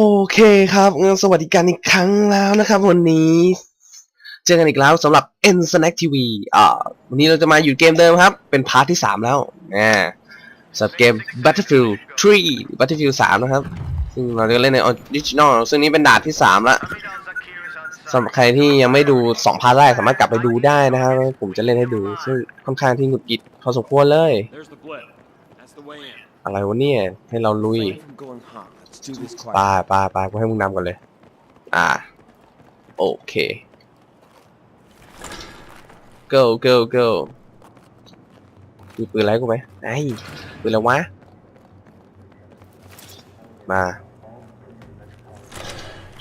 โอเคครับสวัสดีกันอีกครั้งแล้วนะครับวันนี้ เจอกันอีกแล้วสำหรับ N Snack TV อ่าวันนี้เราจะมาอยู่เกมเดิมครับ เป็นพาร์ทที่ 3 แล้วนะสำหรับเกม Battlefield 3 Battlefield 3 นะครับ ซึ่งเราจะเล่นใน Original ซึ่งนี้เป็นด่านที่ 3 ละสำหรับใครที่ยังไม่ดู 2 พาร์ทแรกสามารถกลับไปดูได้นะครับ ผมจะเล่นให้ดู ซึ่งค่อนข้างที่หงุดหงิดพอสมควรเลย อะไรวะเนี่ยให้เราลุย Save from going hot. Let's do this ปา quiet. ปาปากูให้มึงนำก่อนเลย อ่า โอเค go go go มีปืนอะไรกูไหมไอ้ปืนอะไรวะ มา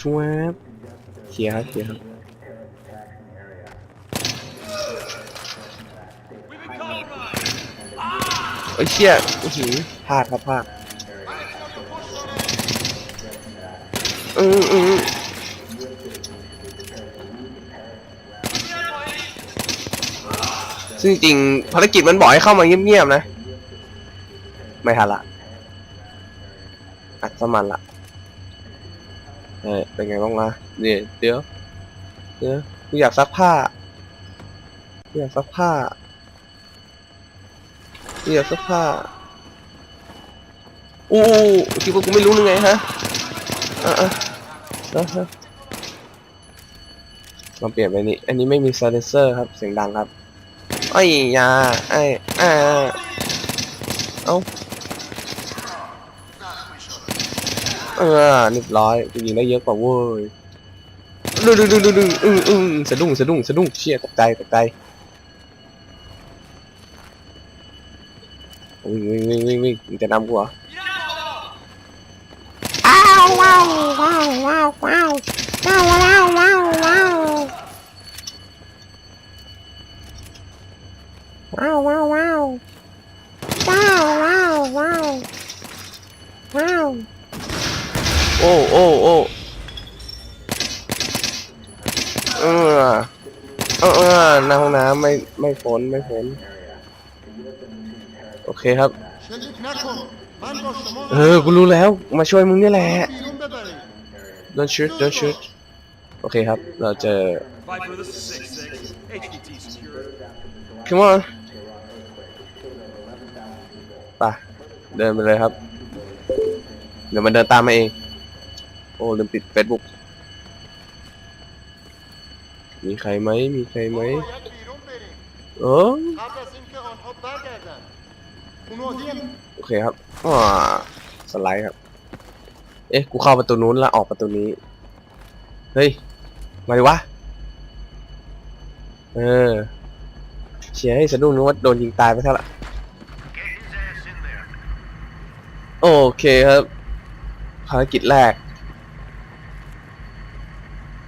ช่วยเคลียร์ครับเคลียร์ครับ โอ้ยเชี่ยอื้อหือพลาดครับพลาด อืมอืมซึ่งจริงภารกิจมันบอกให้เข้ามาเงียบๆนะ ไม่ทันละอัดสมันละเออเป็นไงบ้างวะเดี๋ยวเดี๋ยวเดี๋ยวกูอยากซักผ้ากูอยากซักผ้ากูอยากซักผ้าอู้คิดว่ากูไม่รู้นึงไงฮะอะอะ นะฮะลองเปลี่ยนไปนี่อันนี้ไม่มี silencer ครับ เสียงดังครับไอ้ยาไอ้อ่าเอ้าเออเรียบร้อยจริงได้เยอะกว่าเว้ยดึงดึงดึงดึงดึงอืมอืมสะดุ้งสะดุ้งสะดุ้งเชี่ยตกใจตกใจวิ่งวิ่งวิ่งวิ่งวิ่งจะนำกูเหรอาวว้าวว้าวว้าวว้าวว้าวว้าวว้าวว้าวว้าวว้าวว้าวว้าวว้าวว้าวว้าวโอ้โอ้โอ้เออเออเออในห้องน้ำไม่ไม่ฝนไม่ฝนโอเคครับ เออ กูรู้แล้ว มาช่วยมึงนี่แหละ don't shoot don't shoot โอเคครับ เราเจอ come on ปะเดินไปเลยครับ เดี๋ยวมันเดินตามมาเอง โอ้ลืมปิด Facebook มีใครไหม มีใครไหม เออ โอเคครับอ่าสไลด์ครับ เอ๊ะ กูเข้าประตูนู้นแล้วออกประตูนี้ เฮ้ย มาดิวะ เออ เชียร์ให้สะดุ้งนึกว่าโดนยิงตายไปซะละโอเคครับ ภารกิจแรก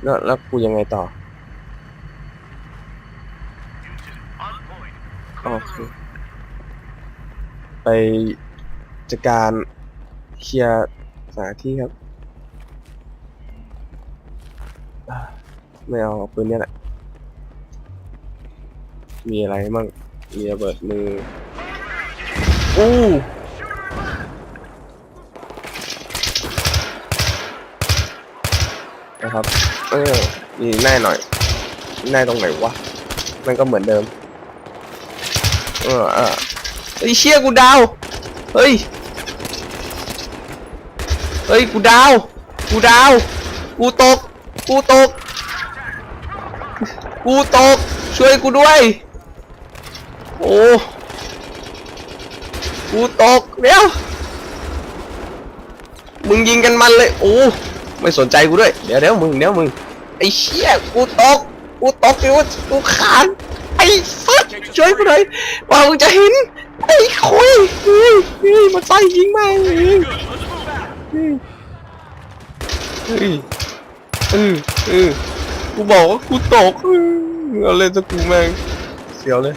แล้วแล้วกูยังไงต่อ โอเค ไปจัดการเคลียร์สถานที่ครับ ไม่เอาเอาปืนเนี้ยแหละ มีอะไรมั่งมีระเบิดมืออู้นะครับ เออนี่แน่หน่อยแน่ตรงไหนวะ มันก็เหมือนเดิม เออเออ เฮ้เชี่ยกูดาว เฮ้ย เฮ้ย กูดาว กูดาว กูตก กูตก กูตก ช่วยกูด้วย โอ้ กูตก เดี๋ยว มึงยิงกันมันเลย โอ้ ไม่สนใจกูด้วย เดี๋ยวเดี๋ยวมึงเดี๋ยวมึง ไอ้เชี่ยกูตก กูตกอยู่กูขานไอ้สัสช่วยกูหน่อยว่ามึงจะเห็น ไอ้คุยเฮ้ยเฮ้ยมาใส่ยิงมาเฮ้ยเฮ้ยเฮ้ยเออเออกูบอกว่ากูตกเออเอาเล่นสกูแม่งเสียวเลย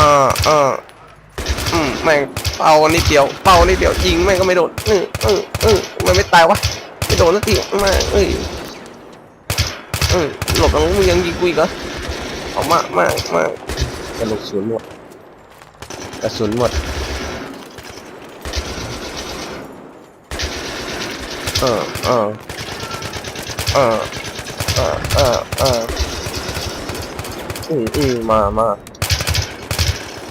อ่าอ่าอืมแม่งเป่านิดเดียวเป่านิดเดียวยิงแม่งก็ไม่โดนเออเออเออมันไม่ตายวะไม่โดนสักทีแม่งเอ้ยเออหลบแล้วมึงยังยิงกูอีกเหรอเอามามามากระลุกศูนย์หมด กระสุนหมดออเออเออเออเออเอออืมอืมมามา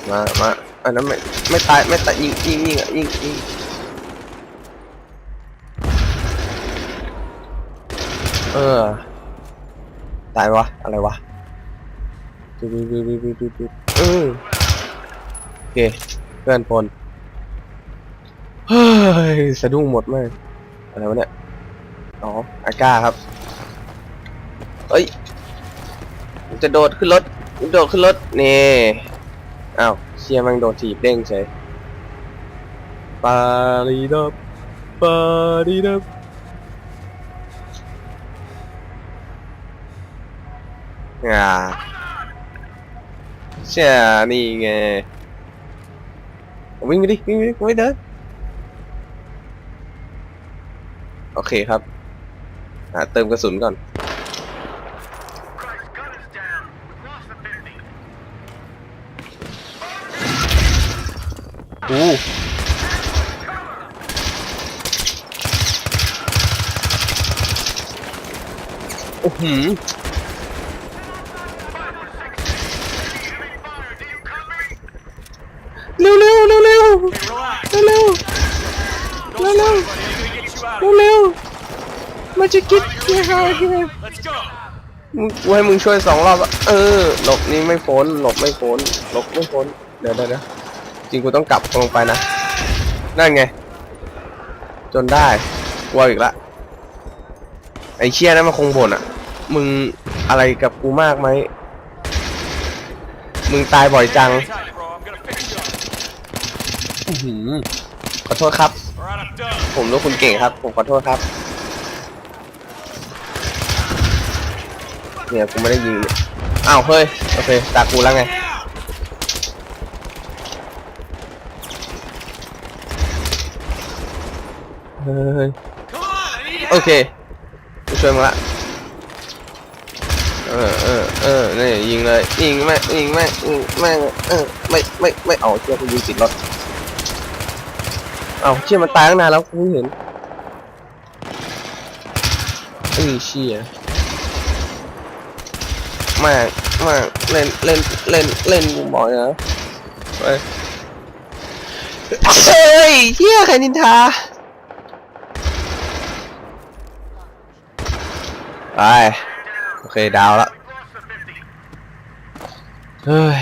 มามาอันนั้นไม่ไม่ตายไม่ตายยิงยิงยิงอะยิงยิงเออตายวะอะไรวะดูดูดูดูดูดูเออโอ เคเพื่อนพลเฮ้ยสะดุ้งหมดเลยอะไรวะเนี่ยอ๋ออาก้าครับเอ้ยจะโดดขึ้นรถโดดขึ้นรถนี่อ้าวเชียร์มันโดดถีบเด้งเฉยปาลีดับปาลีดับอ่าเชี่ยนี่ไง วิ่งไปดิวิ่งไปดิไม่เดินโอเคครับหาเติมกระสุนก่อนอู้โอ้โหเร็วเร็วเร็วเร็ว Hey, relax. เร็วเร็ว Don't no. sweat, buddy. I'm gonna get you out เร็ of วเร็วมา จะกิดเกี่ยวกับ here. Let's go. มึงกูให้มึงช่วยสองรอบอะเออ หลบนี่ไม่พ้น หลบไม่พ้น หลบไม่พ้น เดี๋ยวเดี๋ยวเดี๋ยวจริงกูต้องกลับลงไปนะ นั่นไง จนได้กลัวอีกละ ไอ้เชี่ยนั่นมันคงบ่นอะมึงอะไรกับกูมากไหม มึงตายบ่อยจัง Tight, bro. I'm gonna fix you up. อื้อหือขอโทษครับ All right, I'm done. ผมรู้คุณเก่งครับ ผมขอโทษครับ เนี่ยกูไม่ได้ยิงเนี่ยอ้าวเฮ้ยโอเคตากูแล้วไงเฮ้ยโอเคกูช่วยมึงละเออเออเออนี่ยิงเลยยิงแม่งยิงแม่งยิงแม่งเออไม่ไม่ไม่เอาเชี่ยกูยิงติดรถเอาเชี่ยมันตายตั้งนานแล้วกูเพิ่งเห็นเอ้ยเชี่ย ม่งแม่งเล่นเล่นเล่นเล่นกูบ่อยนะไปเฮ้ยเฮียใครนินทาไปโอเคดาวละเฮ้ย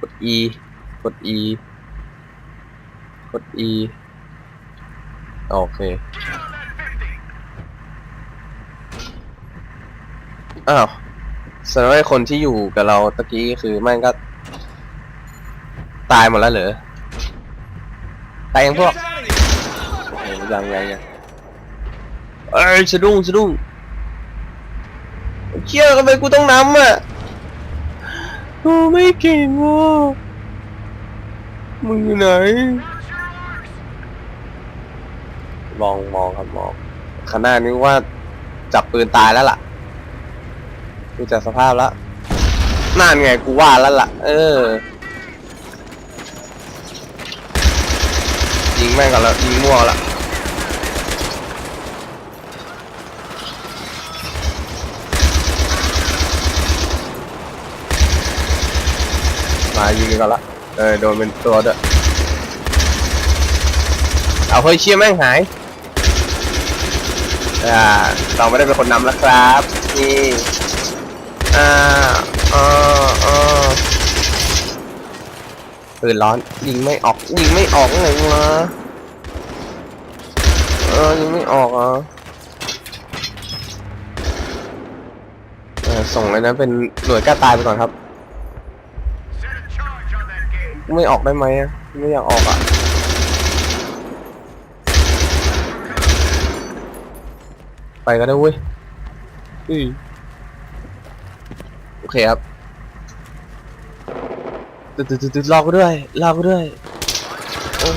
กด E กด E กด E โอเค อ้าวแสดงว่าคนที่อยู่กับเราตะกี้คือแม่งก็ ตายหมดแล้วเหรอตายยังพวก Get out of here. โอ้ยังยังยังเอ้ยสะดุ้งสะดุ้งเชี่ยทำไมกูต้องน้ำอะกูไม่เก่งอะมึงอยู่ไหน มองมองครับมองขนาดนี้ว่าจับปืนตายแล้วล่ะ ดูจากสภาพแล้วนั่นไงกูว่าแล้วล่ะ เออ ยิงแม่งก่อนแล้วยิงมั่วล้วมายิงกันละ เออโดนเป็นตัวด้วยเอาเฮ้ยเชี่ยแม่งหาย อ่าเราไม่ได้เป็นคนนำแล้วครับ นี่ อ่าอ่าอ่าปืนร้อนยิงไม่ออกยิงไม่ออกไงวะเออยิงไม่ออกอะส่งเลยนะเป็นหน่วยกล้าตายไปก่อนครับ ไม่ออกได้ไหมอะไม่อยากออกอะไปก็ได้เว้ยอุ้ย โอเคครับตึ๊ดตึ๊ดตึ๊ดตึ๊ดรอกด้วยรอกด้วยโอ้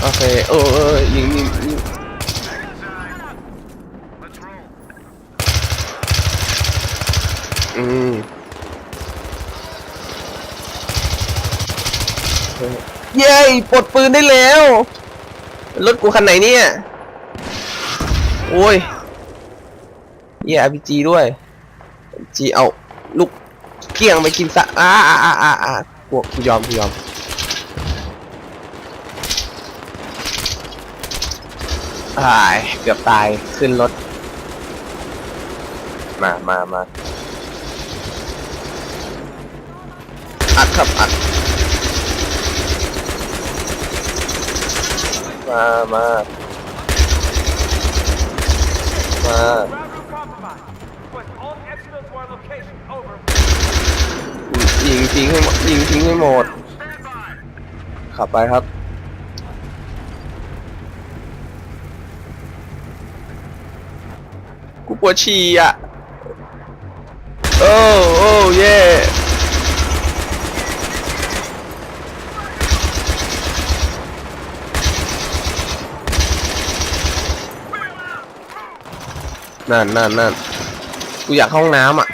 โอเคเออเออยิงยิงยิง Let's roll. อืมเยปลดปืนได้แล้ว รถกูคันไหนเนี่ย โอ้ยเย้อาพีจีด้วยจีเอาลูกเกี่ยงไปกินซะอ่าอ่าอ่าอ่าอ่ากลัวกูยอมกูยอมตายเกือบตายขึ้นรถ มามามาอัดครับอัด มามามา Ground room compromised. Request all exfil to our location. Over. ยิงทิ้งให้หมดยิงทิ้งให้หมด Stand by. ขับไปครับ กูปวดฉี่อะ โอ้ โอ้ เย่ นั่นนั่นนั่นกูอยากเข้าห้องน้ำอะ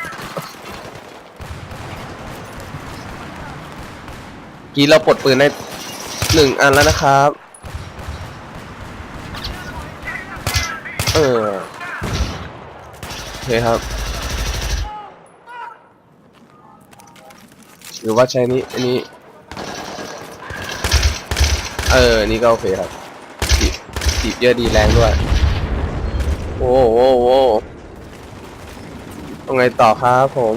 กี้เราปลดปืนได้หนึ่งอันแล้วนะครับ เออโอเคครับ หรือว่าใช้นี้อันนี้ เออ นี่ก็โอเคครับถีบถีบเยอะดีแรงด้วย โอ้โหโอ้โหต้องไงต่อครับผม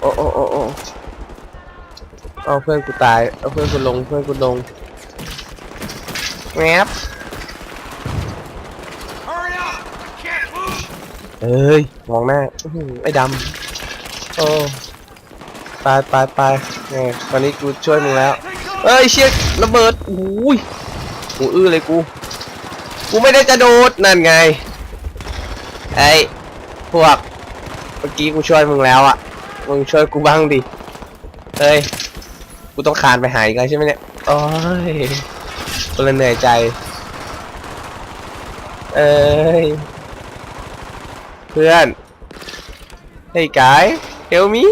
โอ้โอ้โอ้โอ้เอาเพื่อนกูตาย เอาเพื่อนกูลง เพื่อนกูลงแงบ Hurry up! Can't move! เอ้ย มองหน้าอื้อหือไอ้ดำ โอ้ไปไปไปไงตอนนี้กูช่วยมึงแล้ว เอ้ยเชี่ยระเบิดอุ้ยกูอื้อเลยกู กูไม่ได้จะโดดนั่นไง ไอ้พวก เมื่อกี้กูช่วยมึงแล้วอะ มึงช่วยกูบ้างดิ เฮ้ย กูต้องคานไปหาอีกแล้วใช่ไหมเนี่ย โอ้ยกูเลยเหนื่อยใจ เอ้ย เพื่อน เฮ้ยกาย help me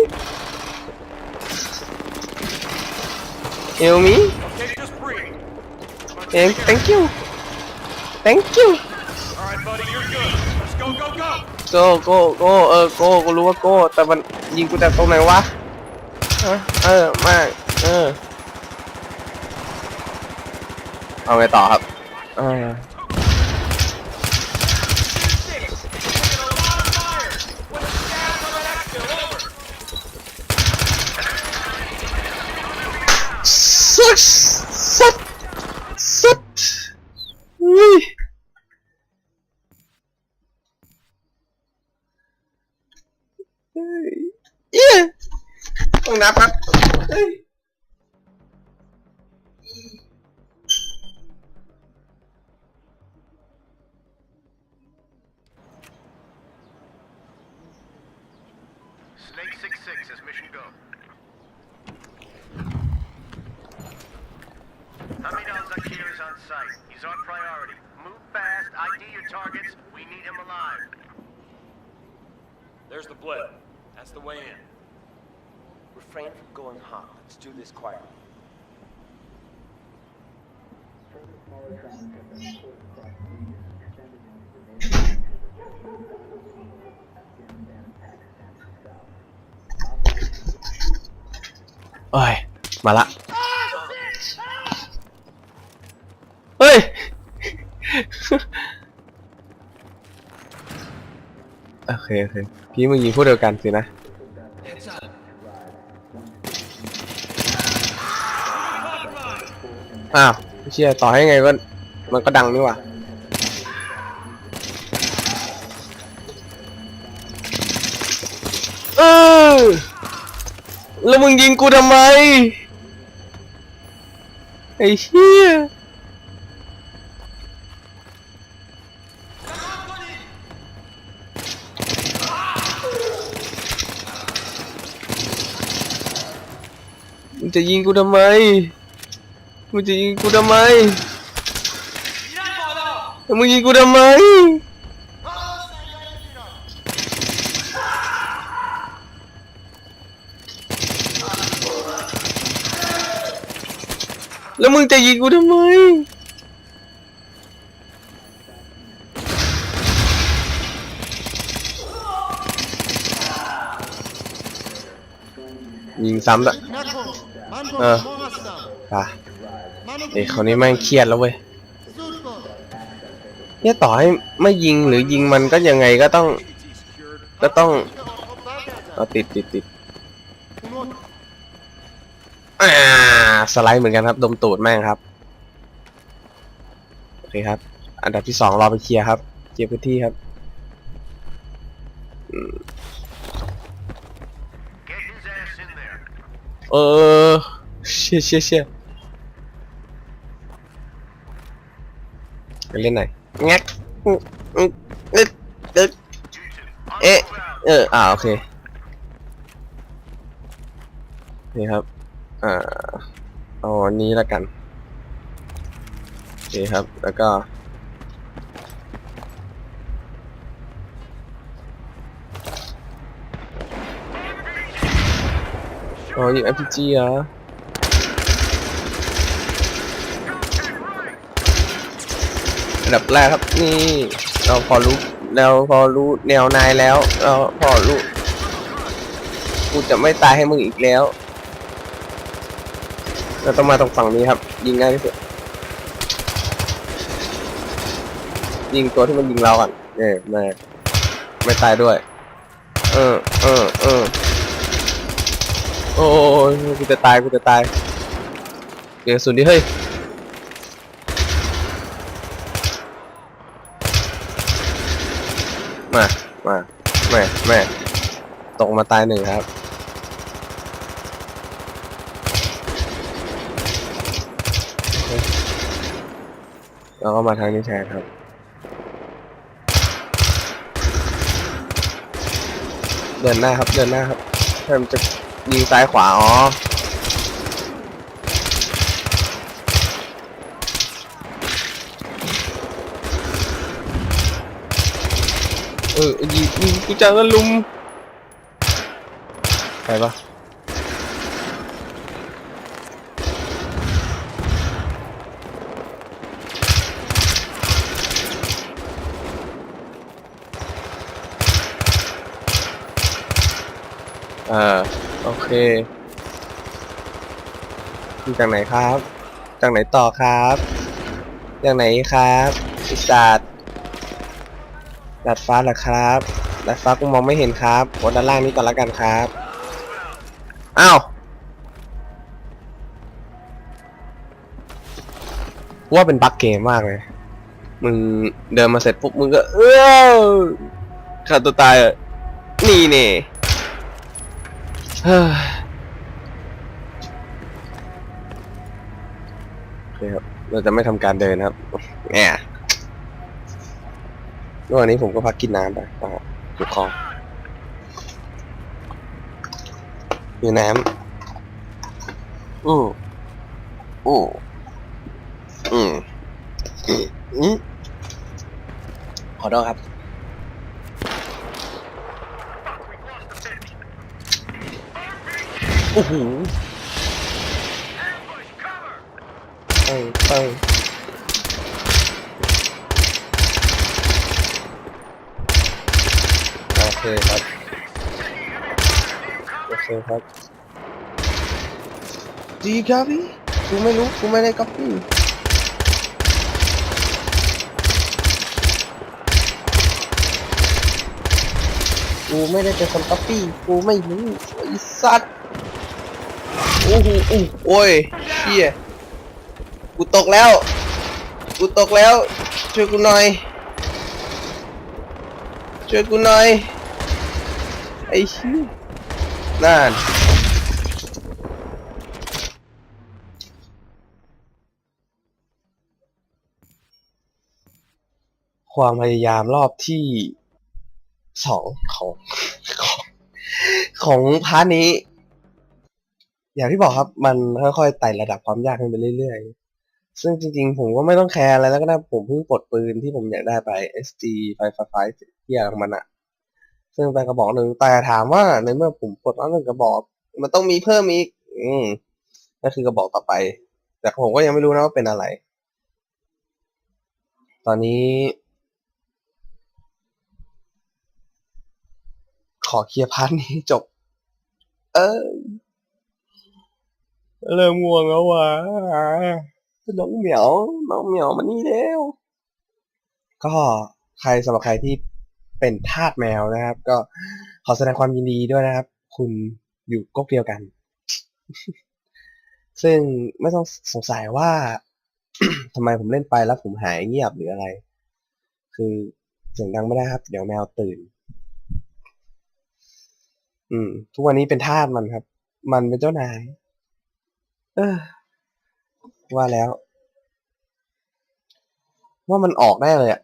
help me Okay, just breathe. Thank thank you thank you All right, buddy, you're good. Let's go, go, go! โกโกโกเออโกกูรู้ว่าโกแต่มันยิงกูจากตรงไหนวะ เออเออมาเออ เอาไงต่อครับ เออ priority. Move fast, ID your targets. We need him alive. There's the blip. That's the way in. Refrain from going hot. Let's do this quietly. Ôi, mà lạ. เคโอเคพี่มึงยิงพูดเดียวกันสินะอ้าวไม่เชื่อต่อให้ไงก็มันก็ดังนี่หว่าเออแล้วมึงยิงกูทำไมไอ้เชี่ย งจะยิงกูทำไม มึงจะยิงกูทำไมแล้วมึงยิงกูทำไม แล้วมึงจะยิงกูทำไม ยิงซ้ำละ เออป่ะเด็กคนนี้แม่งเครียดแล้วเว้ยเนี่ยต่อให้ไม่ยิงหรือยิงมันก็ยังไงก็ต้อง ก็ต้องเอาติดติดติดอ่าสไลด์เหมือนกันครับ ดมตูดแม่งครับโอเคครับ อันดับที่สองรอไปเคลียร์ครับเคลียร์พื้นที่ครับเออ ชี่ยเชี่ยเชี่ยไปเล่นไหนงักอึ๊กอึ๊กอึ๊กอึ๊ก On เอ๊ะเอออ่าโอเคนี่ครับ อ่าเอาอันนี้แล้วกันโอเคครับ แล้วก็อ๋อยิง RPG เห อันดับแรกครับนี่เราพอรู้เราพอรู้แนวนายแล้ว เราพอรู้กูจะไม่ตายให้มึงอีกแล้ว เราต้องมาตรงฝั่งนี้ครับ ยิงง่ายที่สุดยิงตัวที่มันยิงเราก่อนเออไม่ไม่ตายด้วย เออเออเออโอ้ยกูจะตายกูจะตายเดี๋ยวสุดดิเฮ้ย มาแม่แม่ตกมาตายหนึ่งครับ แล้วก็มาทางนี้แทนครับเดินหน้าครับเดินหน้าครับถ้ามันจะยิงซ้ายขวาอ๋อ ออยิงกูจังก็ลุมไปปะเออโอเคยิงจากไหนครับ จากไหนต่อครับ จากไหนครับอิสาด ดาดฟ้าเหรอครับดาดฟ้ากูมองไม่เห็นครับกดด้านล่างนี้ก่อนละกันครับอ้าวว่าเป็นบั๊กเกมมากเลย มึงเดินมาเสร็จปุ๊บมึงก็เออฆ่าตัวตายอะนี่เน่เฮ้ยเครับเราจะไม่ทำการเดินครับแหม ระหว่างนี้ผมก็พักกินน้ำไปนะครับอยู่คลองอยู่น้ำอืออืออืมอืมอืมขอโทษครับ โอ้โห Ambush, cover. เอ้ เอ้ยโอเคครับ โอเคครับดีครับพี่กูไม่รู้กูไม่ได้ก๊อปปี้กูไม่ได้เป็นคนก๊อปปี้กูไม่รู้ไอ้สัตว์โอ้โหอู้โอ้ยเชี่ยกูตกแล้ว กูตกแล้ว ช่วยกูหน่อย ช่วยกูหน่อย ไอ้เชี่ยนั่นความพยายามรอบที่สองของของ ของพาร์ทนี้ อย่างที่บอกครับ มันค่อยๆไต่ระดับความยากขึ้นไปเรื่อยๆ ซึ่งจริงๆ ผมก็ไม่ต้องแคร์อะไรแล้วก็ได้ผมเพิ่งปลดปืนที่ผมอยากได้ไป SG 555ที่อย่างมันอะ ซึ่งเป็นกระบอกหนึ่งแต่ถามว่าในเมื่อผมปลดแล้วหนึ่งกระบอก มันต้องมีเพิ่มอีก อืมนั่นคือกระบอกต่อไป แต่ผมก็ยังไม่รู้นะว่าเป็นอะไร ตอนนี้ ขอเคลียร์พาร์ทนี้จบ เออเริ่มง่วงแล้วว่ะน้องเหมียว น้องเหมียวมานี่เร็วก็ใครสำหรับใครที่ เป็นทาสแมวนะครับ ก็ขอแสดงความยินดีด้วยนะครับ คุณอยู่ก๊กเดียวกัน ซึ่งไม่ต้องสงสัยว่าทำไมผมเล่นไปแล้วผมหายเงียบหรืออะไร คือเสียงดังไม่ได้ครับ เดี๋ยวแมวตื่น อืม ทุกวันนี้เป็นทาสมันครับ มันเป็นเจ้านาย เออ ว่าแล้ว ว่ามันออกได้เลยอะ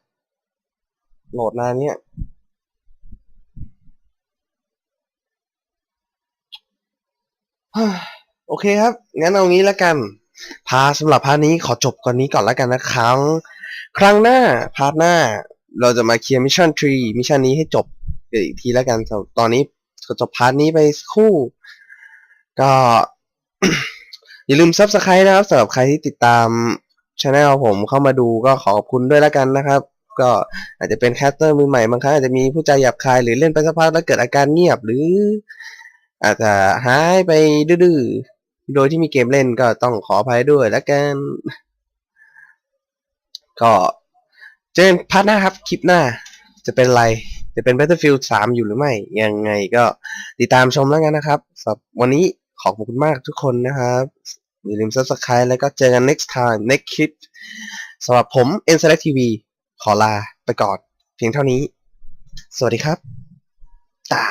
โหลดนานเนี่ย โอเคครับ งั้นเอางี้แล้วกัน พาสำหรับพาร์ทนี้ขอจบก่อนนี้ก่อนแล้วกันนะครั้ง ครั้งหน้า พาร์ทหน้า เราจะมาเคลียร์มิชชั่นทรีมิชชั่นนี้ให้จบอีกทีแล้วกันตอนนี้จบพาร์ทนี้ไปคู่ ก็อย่าลืม Subscribe นะครับสำหรับใครที่ติดตามช anel ผมเข้ามาดูก็ขอขอบคุณด้วยแล้วกันนะครับ ก็อาจจะเป็นแคสเตอร์มือใหม่บางครั้งอาจจะมีผู้ใจหยาบคายหรือเล่นไปสักพักแล้วเกิดอาการเงียบหรือ อาจจะหายไปดื้อโดยที่มีเกมเล่นก็ต้องขออภัยด้วยแล้วกันก็เจอกันพาร์ทหน้าครับคลิปหน้าจะเป็นไร จะเป็น Battlefield 3 อยู่หรือไม่ ยังไงก็ติดตามชมแล้วกันนะครับสำหรับวันนี้ขอบคุณมากทุกคนนะครับ อย่าลืม subscribe แล้วก็เจอกัน next time next clip สำหรับผม n s e l e c t TV ขอลาไปก่อน เพียงเท่านี้ สวัสดีครับตา